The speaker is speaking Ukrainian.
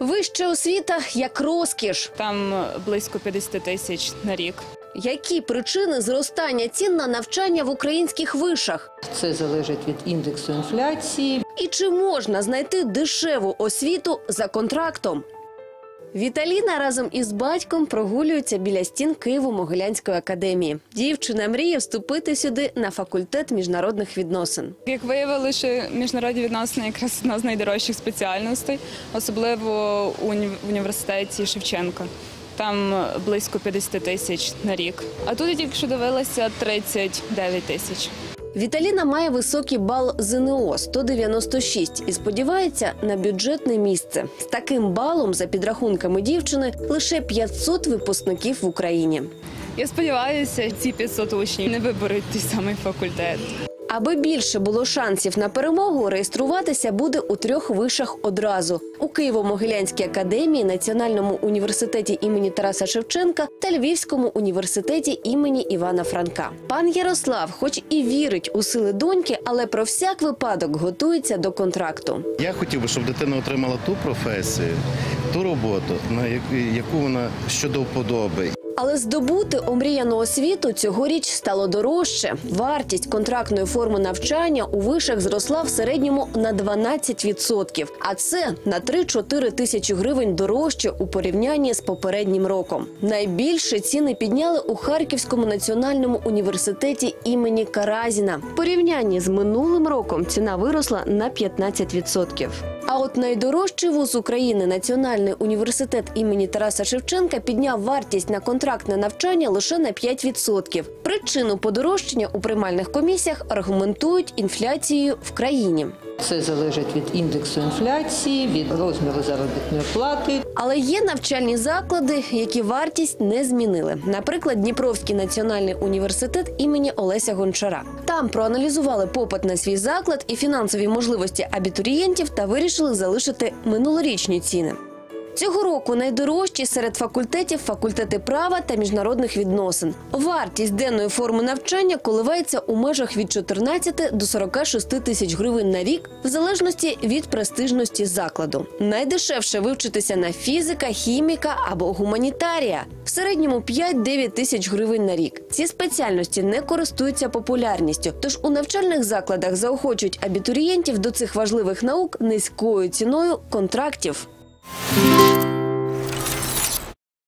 Вища освіта як розкіш. Там близько 50 тисяч на рік. Які причини зростання цін на навчання в українських вишах? Це залежить від індексу інфляції. І чи можна знайти дешеву освіту за контрактом? Віталіна разом із батьком прогулюється біля стін Києво-Могилянської академії. Дівчина мріє вступити сюди на факультет міжнародних відносин. Як виявили, що міжнародні відносини якраз одна з найдорожчих спеціальностей, особливо в університеті Шевченка. Там близько 50 тисяч на рік. А тут я що дивилася 39 тисяч. Віталіна має високий бал ЗНО 196 і сподівається на бюджетне місце. З таким балом, за підрахунками дівчини, лише 500 випускників в Україні. Я сподіваюся, ці 500 учнів не виберуть той самий факультет. Аби більше було шансів на перемогу, реєструватися буде у трьох вишах одразу: у Києво-Могилянській академії, Національному університеті імені Тараса Шевченка та Львівському університеті імені Івана Франка. Пан Ярослав, хоч і вірить у сили доньки, але про всяк випадок готується до контракту. Я хотів би, щоб дитина отримала ту професію, ту роботу, на яку- вона щодо вподоби. Але здобути омріяну освіту цьогоріч стало дорожче. Вартість контрактної форми навчання у вишах зросла в середньому на 12%. А це на 3-4 тисячі гривень дорожче у порівнянні з попереднім роком. Найбільше ціни підняли у Харківському національному університеті імені Каразіна. В порівнянні з минулим роком ціна виросла на 15%. А от найдорожчий вуз України Національний університет імені Тараса Шевченка підняв вартість на контрактне навчання лише на 5%. Причину подорожчання у приймальних комісіях аргументують інфляцією в країні. Це залежить від індексу інфляції, від розміру заробітної плати. Але є навчальні заклади, які вартість не змінили. Наприклад, Дніпровський національний університет імені Олеся Гончара. Там проаналізували попит на свій заклад і фінансові можливості абітурієнтів та вирішили залишити минулорічні ціни. Цього року найдорожчі серед факультетів факультети права та міжнародних відносин. Вартість денної форми навчання коливається у межах від 14 до 46 тисяч гривень на рік, в залежності від престижності закладу. Найдешевше вивчитися на фізика, хіміка або гуманітарія. В середньому 5-9 тисяч гривень на рік. Ці спеціальності не користуються популярністю, тож у навчальних закладах заохочують абітурієнтів до цих важливих наук низькою ціною контрактів. Música